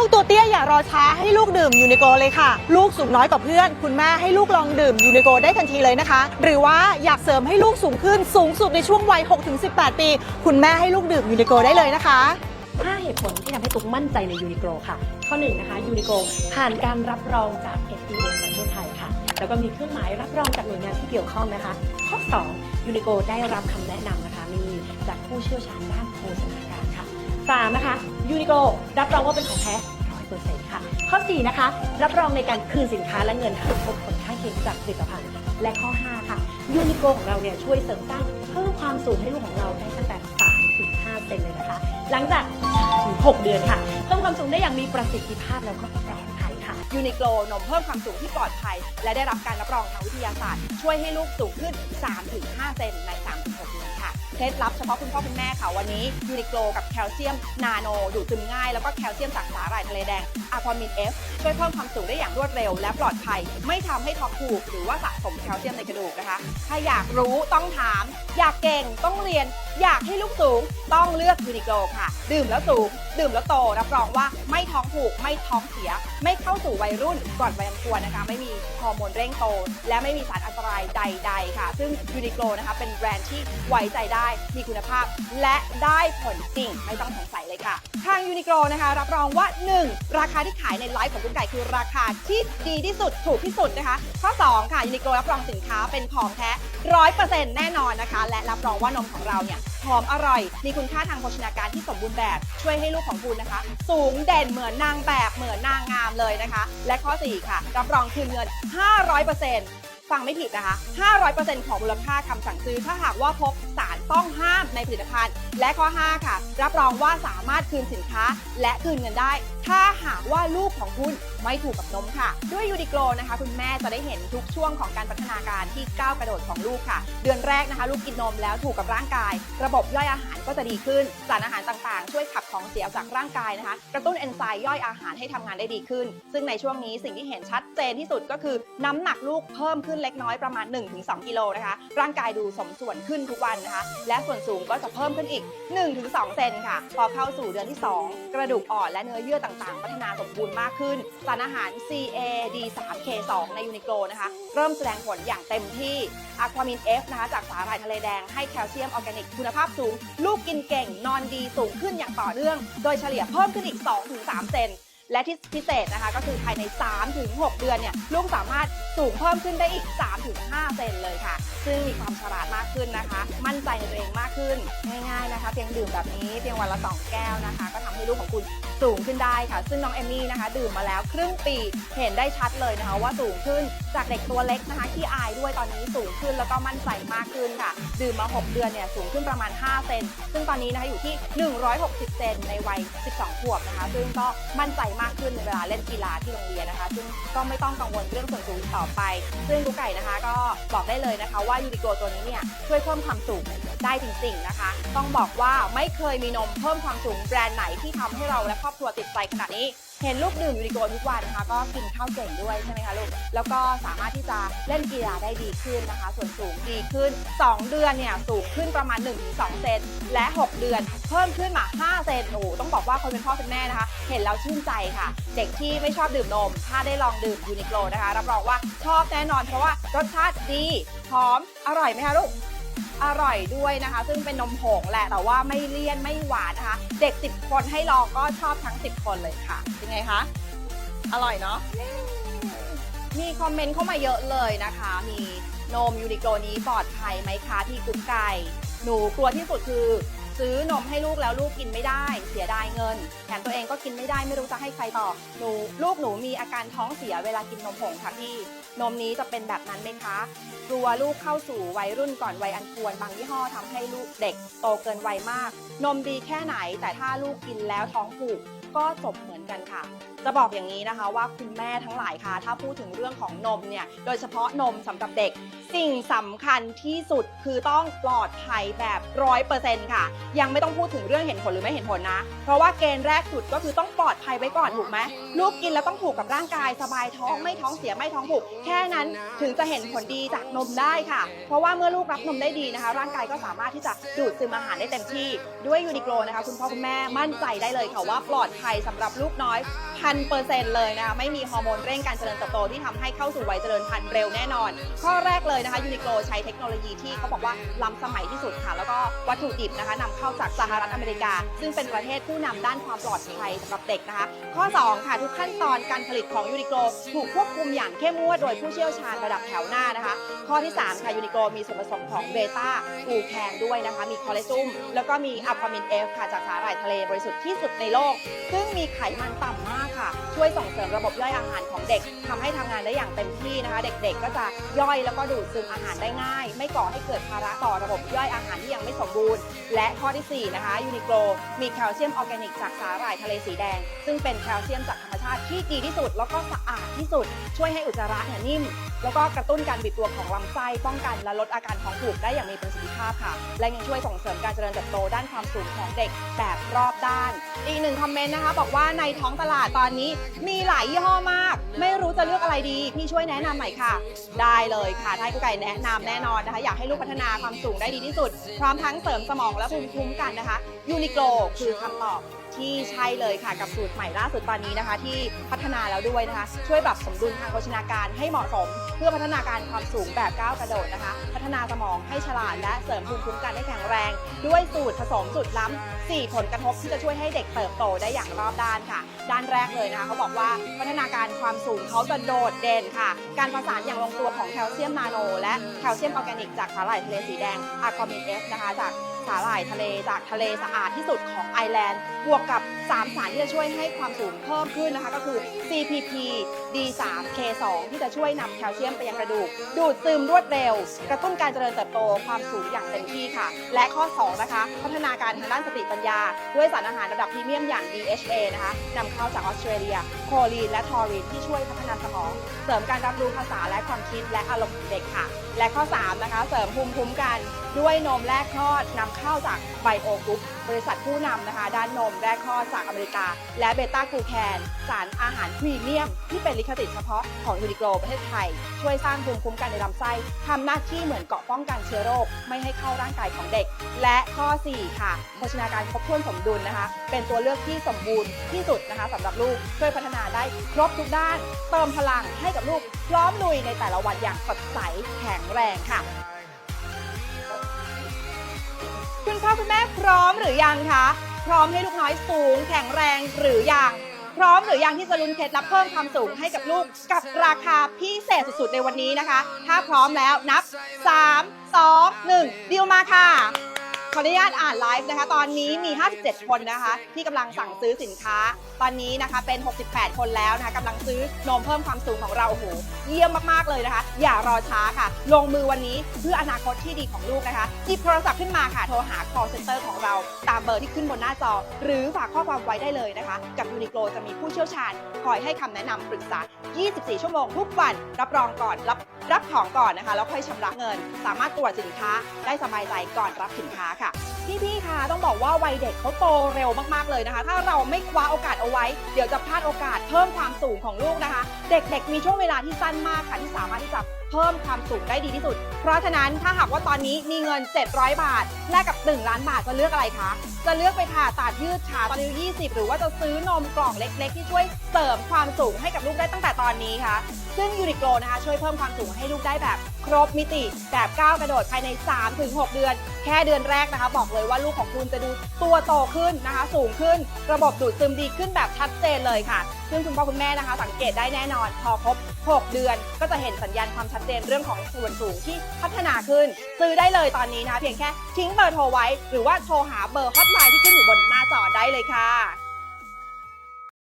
ลูกตัวเตี้ยอย่ารอช้าให้ลูกดื่มยูนิโกเลยค่ะ ลูกสูงน้อยกว่าเพื่อน คุณแม่ให้ลูกลองดื่มยูนิโกได้ทันทีเลยนะคะ หรือว่าอยากเสริมให้ลูกสูงขึ้นสูงสุดในช่วงวัย 6-18 ปี คุณแม่ให้ลูกดื่มยูนิโกได้เลยนะคะ5เหตุผลที่ทำให้ตุ๊กมั่นใจในยูนิโกลค่ะ ข้อ1นนะคะยูนิโกลผ่านการรับรองจาก FDA ประเทศไทยค่ะ แล้วก็มีเครื่องหมายรับรองจากหน่วยงานที่เกี่ยวข้องนะคะ ข้อ2ยูนิโกลได้รับคำแนะนำนะคะมีจากผู้เชี่ยวชาญด้านโภชนาการ 3 นะคะยูนิโกรับรองว่าเป็นของแท้ร้อยเปอร์เซ็นต์ค่ะ ข้อ 4 นะคะ รับรองในการคืนสินค้าและเงินหากพบผลข้างเคียงจากผลิตภัณฑ์ และข้อ 5 ค่ะยูนิโกของเราเนี่ยช่วยเสริมสร้างเพิ่มความสูงให้ลูกของเราได้ตั้งแต่3ถึง5เซนเลยนะคะ หลังจากถึง6เดือนค่ะเพิ่มความสูงได้อย่างมีประสิทธิภาพแล้วก็ปลอดภัยค่ะยูนิโกลนมเพิ่มความสูงที่ปลอดภัย และได้รับการรับรองทางวิทยาศาสตร์ ช่วยให้ลูกสูงขึ้น 3-5 เซนใน 3-6เดือนค่ะเคล็ดลับเฉพาะคุณพ่อคุณแม่ค่ะวันนี้ยูนิโกลกับแคลเซียมนาโนดูดซึมง่าย แล้วก็แคลเซียมจากสาหร่ายทะเลแดงอะความินเอฟช่วยเพิ่มความสูงได้อย่างรวดเร็ว และปลอดภัย ไม่ทำให้ท้องผูก หรือว่าสะสมแคลเซียมในกระดูกนะคะ ถ้าอยากรู้ต้องถาม อยากเก่งต้องเรียน อยากให้ลูกสูงต้องเลือกยูนิโกลค่ะ ดื่มแล้วสูง ดื่มแล้วโตรับรองว่าไม่ท้องผูกไม่ท้องเสีย ไม่เข้าสู่วัยรุ่นก่อนวัยอันควรนะคะ ไม่มีฮอร์โมนเร่งโต และไม่มีสารอันตรายใด ๆ ค่ะ ซึ่งยูนิโกลนะคะเป็นแบรนด์ที่ไว้ใจได้มีคุณภาพ และได้ผลจริง ไม่ต้องสงสัยเลยค่ะ ทางยูนิโกลนะคะ รับรองว่า 1. ราคาที่ขายในไลฟ์ของคุณไก่คือราคาที่ดีที่สุดถูกที่สุดนะคะ ข้อ 2 ค่ะยูนิโกลรับรองสินค้าเป็นของแท้ร้อยเปอร์เซ็นต์แน่นอนนะคะ และรับรองว่านมของเราเนี่ยหอมอร่อย มีคุณค่าทางโภชนาการที่สมบูรณ์แบบ ช่วยให้ลูกของคุณนะคะ สูงเด่นเหมือนนางแบบเหมือนนางงามเลยนะคะ และข้อ 4 ค่ะ รับรองคืนเงิน 500% ฟังไม่ผิดนะคะ 500%ของมูลค่าคำสั่งซื้อ ถ้าหากว่าพบสารต้องห้ามในผลิตภัณฑ์ และข้อ 5 ค่ะ รับรองว่าสามารถคืนสินค้าและคืนเงินได้ ถ้าหากว่าลูกของคุณไม่ถูกกับนมค่ะ ด้วยยูดิโกลนะคะ คุณแม่จะได้เห็นทุกช่วงของการพัฒนาการที่ก้าวกระโดดของลูกค่ะ เดือนแรกนะคะ ลูกกินนมแล้วถูกกับร่างกาย ระบบย่อยอาหารก็จะดีขึ้น สารอาหารต่างๆ ช่วยขับของเสียออกจากร่างกายนะคะ กระตุ้นเอนไซม์ย่อยอาหารให้ทำงานได้ดีขึ้น ซึ่งในช่วงนี้สิ่งที่เห็นชัดเจนที่สุดก็คือ น้ำหนักลูกเพิ่มขึ้นเล็กน้อยประมาณ 1-2 กิโลนะคะ ร่างกายดูสมส่วนขึ้นทุกวันนะคะ และส่วนสูงก็จะเพิ่มขึ้นอีก 1-2 เซนค่ะ พอเข้าสู่เดือนที่ 2 กระดูกอ่อนและเนื้อเยื่อต่างๆ พัฒนาสมบูรณ์มากขึ้น สารอาหาร CAD3K2 ในยูนิโกลนะคะ เริ่มแสดงผลอย่างเต็มที่อะความิน F นะคะ จากสาหร่ายทะเลแดงให้แคลเซียมออร์แกนิกคุณภาพสูง ลูกกินเก่ง นอนดีสูงขึ้นอย่างต่อเนื่อง โดยเฉลี่ยเพิ่มขึ้นอีก 2-3 เซน และที่พิเศษนะคะก็คือภายใน 3-6 เดือนเนี่ยลูกสามารถสูงเพิ่มขึ้นได้อีก 3-5 เซนเลยค่ะ ซึ่งมีความฉลาดมากขึ้นนะคะ มั่นใจในตัวเองมากขึ้นง่ายๆนะคะ เพียงดื่มแบบนี้เพียงวันละ 2 แก้วนะคะ ก็ทำให้ลูกของคุณสูงขึ้นได้ค่ะ ซึ่งน้องเอมมี่นะคะ ดื่มมาแล้วครึ่งปีเห็นได้ชัดเลยนะคะ ว่าสูงขึ้นจากเด็กตัวเล็กนะคะที่อายด้วยตอนนี้สูงขึ้นแล้วก็มั่นใจมากขึ้นค่ะ ดื่มมา 6 เดือนเนี่ยสูงขึ้นประมาณ 5 เซนซึ่งตอนนี้นะคะอยู่ที่ 160 เซนในวัย 12 ขวบนะคะ ซึ่งก็มั่นใจมากขึ้นในเวลาเล่นกีฬาที่โรงเรียนนะคะ ซึ่งก็ไม่ต้องกังวลเรื่องส่วนสูงต่อไป ซึ่งกุ๊กไก่นะคะ ก็บอกได้เลยนะคะ ว่ายูนิโกตัวนี้เนี่ยช่วยเพิ่มความสูงได้จริงๆนะคะ ต้องบอกว่าไม่เคยมีนมเพิ่มความสูงแบรนด์ไหนที่ทำให้เราและครอบครัวติดใจขนาดนี้ เห็นลูกดื่มยูนิโกทุกวันนะคะ ก็กินข้าวเก่งด้วยใช่ไหมคะลูก แล้วก็สามารถที่จะเล่นกีฬาได้ดีขึ้นนะคะ ส่วนสูงดีขึ้น 2 เดือนเนี่ยสูงขึ้นประมาณ 1-2 เซนและ 6 เดือนเพิ่มขึ้นมา 5 เซนโอ้ต้องบอกว่าคนเป็นพ่อเป็นแม่นะคะ เห็นแล้วชื่นใจค่ะ เด็กที่ไม่ชอบดื่มนม ถ้าได้ลองดื่มยูนิโกนะคะรับรองว่าชอบแน่นอนเพราะว่ารสชาติดีหอมอร่อยไหมคะลูก อร่อยด้วยนะคะ ซึ่งเป็นนมผงแหละแต่ว่าไม่เลี่ยนไม่หวานนะคะ เด็ก 10 คนให้ลองก็ชอบทั้ง 10 คนเลยค่ะ เป็นไงคะ อร่อยเนาะมีคอมเมนต์เข้ามาเยอะเลยนะคะ มีนมยูนิโกนี้ปลอดภัยไหมคะที่กุ๊กไก่ หนูกลัวที่สุดคือ ซื้อนมให้ลูกแล้วลูกกินไม่ได้ เสียดายเงินแถมตัวเองก็กินไม่ได้ไม่รู้จะให้ใครต่อหนูลูกหนูมีอาการท้องเสียเวลากินนมผงค่ะพี่ นมนี้จะเป็นแบบนั้นไหมคะกลัวลูกเข้าสู่วัยรุ่นก่อนวัยอันควรบางยี่ห้อทำให้ลูกเด็กโตเกินวัยมาก นมดีแค่ไหน แต่ถ้าลูกกินแล้วท้องผูกก็จบเหมือนกันค่ะ จะบอกอย่างนี้นะคะว่าคุณแม่ทั้งหลายค่ะ ถ้าพูดถึงเรื่องของนมเนี่ย โดยเฉพาะนมสำหรับเด็กสิ่งสำคัญที่สุดคือต้องปลอดภัยแบบร้อยเปอร์เซ็นต์ค่ะ ยังไม่ต้องพูดถึงเรื่องเห็นผลหรือไม่เห็นผลนะ เพราะว่าเกณฑ์แรกสุดก็คือต้องปลอดภัยไว้ก่อนถูกไหมลูกกินแล้วต้องถูกกับร่างกายสบายท้องไม่ท้องเสียไม่ท้องผูก แค่นั้นถึงจะเห็นผลดีจากนมได้ค่ะ เพราะว่าเมื่อลูกรับนมได้ดีนะคะ ร่างกายก็สามารถที่จะดูดซึมอาหารได้เต็มที่ด้วยยูนิโกลนะคะ คุณพ่อคุณแม่มั่นใจได้เลยค่ะว่าปลอดภัยสำหรับลูกน้อยพันเปอร์เซ็นต์เลยนะคะไม่มีฮอร์โมนเร่งการเจริญเติบโตที่ทำให้เข้าสู่วัยเจริญพันธุ์เร็วแน่นอน ข้อแรกเลยนะคะยูนิโกลใช้เทคโนโลยีที่เขาบอกว่าล้ำสมัยที่สุดค่ะ แล้วก็วัตถุดิบนะคะนำเข้าจากสหรัฐอเมริกา ซึ่งเป็นประเทศผู้นำด้านความปลอดภัยสำหรับเด็กนะคะ ข้อ 2 ค่ะ ทุกขั้นตอนการผลิตของยูนิโกลถูกควบคุมอย่างเข้มงวดโดยผู้เชี่ยวชาญระดับแถวหน้านะคะ ข้อที่ 3 ค่ะยูนิโกลมีส่วนผสมของเบต้ากูแคนด้วยนะคะ มีคอเลสเตอรอลแล้วก็มีอะความินเอฟค่ะจากสาหร่ายทะเลบริสุทธิ์ที่สุดในโลก ซึ่งมีไขมันต่ำมากค่ะ ช่วยส่งเสริมระบบย่อยอาหารของเด็กทำให้ทำงานได้อย่างเต็มที่นะคะ เด็กๆ ก็จะย่อยแล้วก็ดูดซึมอาหารได้ง่าย ไม่ก่อให้เกิดภาระต่อระบบย่อยอาหารที่ยังไม่สมบูรณ์ และข้อทีสี่ 4 นะคะยูนิโกลมีแคลเซียมออร์แกนิกจากสาหร่ายทะเลสีแดง ซึ่งเป็นแคลเซียมจากธรรมาติที่ดีที่สุด แล้วก็สะอาดที่สุด ช่วยให้อุจจาระเนี่ยนิ่ม แล้วก็กระตุ้นการบิดตัวของลำไส้ป้องกันและลดอาการท้องผูกได้อย่างมีประสิทธิภาพค่ะ และยังช่วยส่งเสริมการเจริญเติบโตด้านความสูงของเด็กแบบรอบด้าน อีกหนึ่งคอมเมนต์นะคะ บอกว่าในท้องตลาดตอนนี้มีหลายยี่ห้อมาก ไม่รู้จะเลือกอะไรดีพี่ช่วยแนะนำหน่อยค่ะ ได้เลยค่ะถ้าให้กุ๊กไก่แนะนำแน่นอนนะคะอยากให้ลูกพัฒนาความสูงได้ดีที่สุด พร้อมทั้งเสริมสมองและภูมิคุ้มกันนะคะยูนิโกลคือคำตอบ ที่ใช่เลยค่ะกับสูตรใหม่ล่าสุดตอนนี้นะคะ ที่พัฒนาแล้วด้วยนะคะ ช่วยปรับสมดุลทางโภชนาการให้เหมาะสม เพื่อพัฒนาการความสูงแบบก้าวกระโดดนะคะ พัฒนาสมองให้ฉลาดและเสริมภูมิคุ้มกันให้แข็งแรง ด้วยสูตรผสมสุดล้ำ4 ผลกระทบที่จะช่วยให้เด็กเติบโตได้อย่างรอบด้านค่ะ ด้านแรกเลยนะคะเขาบอกว่าพัฒนาการความสูงเขาจะโดดเด่นค่ะ การประสานอย่างลงตัวของแคลเซียมนาโน และแคลเซียมออร์แกนิกจากสาหร่ายทะเลสีแดงอะความินเอฟนะคะจากสาหร่ายทะเลจากทะเลสะอาดที่สุดของไอร์แลนด์ บวกกับ 3 สารที่จะช่วยให้ความสูงเพิ่มขึ้นนะคะ ก็คือ CPP D3 K2 ที่จะช่วยนำแคลเซียมไปยังกระดูก ดูดซึมรวดเร็ว กระตุ้นการเจริญเติบโตความสูงอย่างเต็มที่ค่ะ และข้อ 2 นะคะ พัฒนาการทางด้านสติปัญญา ด้วยสารอาหารระดับพรีเมียมอย่าง DHA นะคะนำเข้าจากออสเตรเลีย โคลีนและทอรีนที่ช่วยพัฒนาสมอง เสริมการรับรู้ภาษาและความคิดและอารมณ์ของเด็กค่ะ และข้อ 3 นะคะ เสริมภูมิคุ้มกันด้วยนมแรกคลอดนำเข้าจากไบโอกรุ๊ปบริษัทผู้นำนะคะ ด้านนมแรกคลอดจากอเมริกา และเบต้ากลูแคนสารอาหารพรีเมียมที่เป็นลิขสิทธิ์เฉพาะของยูนิโกลประเทศไทย ช่วยสร้างภูมิคุ้มกันในลำไส้ทำหน้าที่เหมือนเกราะป้องกันเชื้อโรค ไม่ให้เข้าร่างกายของเด็ก และข้อ 4 ค่ะโภชนาการครบถ้วนสมดุลนะคะ เป็นตัวเลือกที่สมบูรณ์ที่สุดนะคะสำหรับลูกช่วยพัฒนาได้ครบทุกด้าน เติมพลังให้กับลูกพร้อมลุยในแต่ละวันอย่างสดใสแข็งแรงค่ะคุณพ่อคุณแม่พร้อมหรือยังคะ พร้อมให้ลูกน้อยสูงแข็งแรงหรือยัง พร้อมหรือยังที่จะลุ้นเคล็ดลับเพิ่มความสูงให้กับลูกกับราคาพิเศษสุดๆในวันนี้นะคะ ถ้าพร้อมแล้วนับ 3 2 1ดิวมาค่ะ ออนุญาตอ่านไลฟ์นะคะ ตอนนี้มี 57 คนนะคะ ที่กำลังสั่งซื้อสินค้า ตอนนี้นะคะเป็น 68 คนแล้วนะคะกำลังซื้อนมเพิ่มความสูงของเราโอ้โหเยี่ยมมากๆเลยนะคะ อย่ารอช้าค่ะ ลงมือวันนี้เพื่ออนาคตที่ดีของลูกนะคะหยิบโทรศัพท์ขึ้นมาค่ะ โทรหา call center ของเราตามเบอร์ที่ขึ้นบนหน้าจอ หรือฝากข้อความไว้ได้เลยนะคะ กับยูนิโกลจะมีผู้เชี่ยวชาญ คอยให้คำแนะนำปรึกษา 24 ชั่วโมงทุกวันรับรองก่อนรับรับของก่อนนะคะแล้วค่อยชำระเงิน สามารถตรวจสินค้าได้สบายใจก่อนรับสินค้าค่ะพี่ๆคะต้องบอกว่าวัยเด็กเขาโตเร็วมากๆเลยนะคะ ถ้าเราไม่คว้าโอกาสเอาไว้ เดี๋ยวจะพลาดโอกาสเพิ่มความสูงของลูกนะคะ เด็กๆ มีช่วงเวลาที่สั้นมากค่ะที่สามารถที่จะเพิ่มความสูงได้ดีที่สุด เพราะฉะนั้นถ้าหากว่าตอนนี้มีเงิน 700 บาทแลกกับ 1 ล้านบาทจะเลือกอะไรคะ จะเลือกไปผ่าตัดยืดขาตอนอายุ 20 หรือว่าจะซื้อนมกล่องเล็ก ๆ ที่ช่วยเสริมความสูงให้กับลูกได้ตั้งแต่ตอนนี้คะซึ่งยูนิโกลนะคะช่วยเพิ่มความสูงให้ลูกได้แบบครบมิติ แบบก้าวกระโดดภายใน 3-6 เดือน แค่เดือนแรกนะคะ บอกเลยว่าลูกของคุณจะดูตัวโตขึ้นนะคะ สูงขึ้น ระบบดูดซึมดีขึ้นแบบชัดเจนเลยค่ะ ซึ่งคุณพ่อคุณแม่นะคะ สังเกตได้แน่นอน พอครบ 6 เดือน ก็จะเห็นสัญญาณความชัดเจนเรื่องของส่วนสูงที่พัฒนาขึ้น ซื้อได้เลยตอนนี้นะคะเพียงแค่ทิ้งเบอร์โทรไว้ หรือว่าโทรหาเบอร์ฮอตไลน์ที่ขึ้นอยู่บนหน้าจอได้เลยค่ะ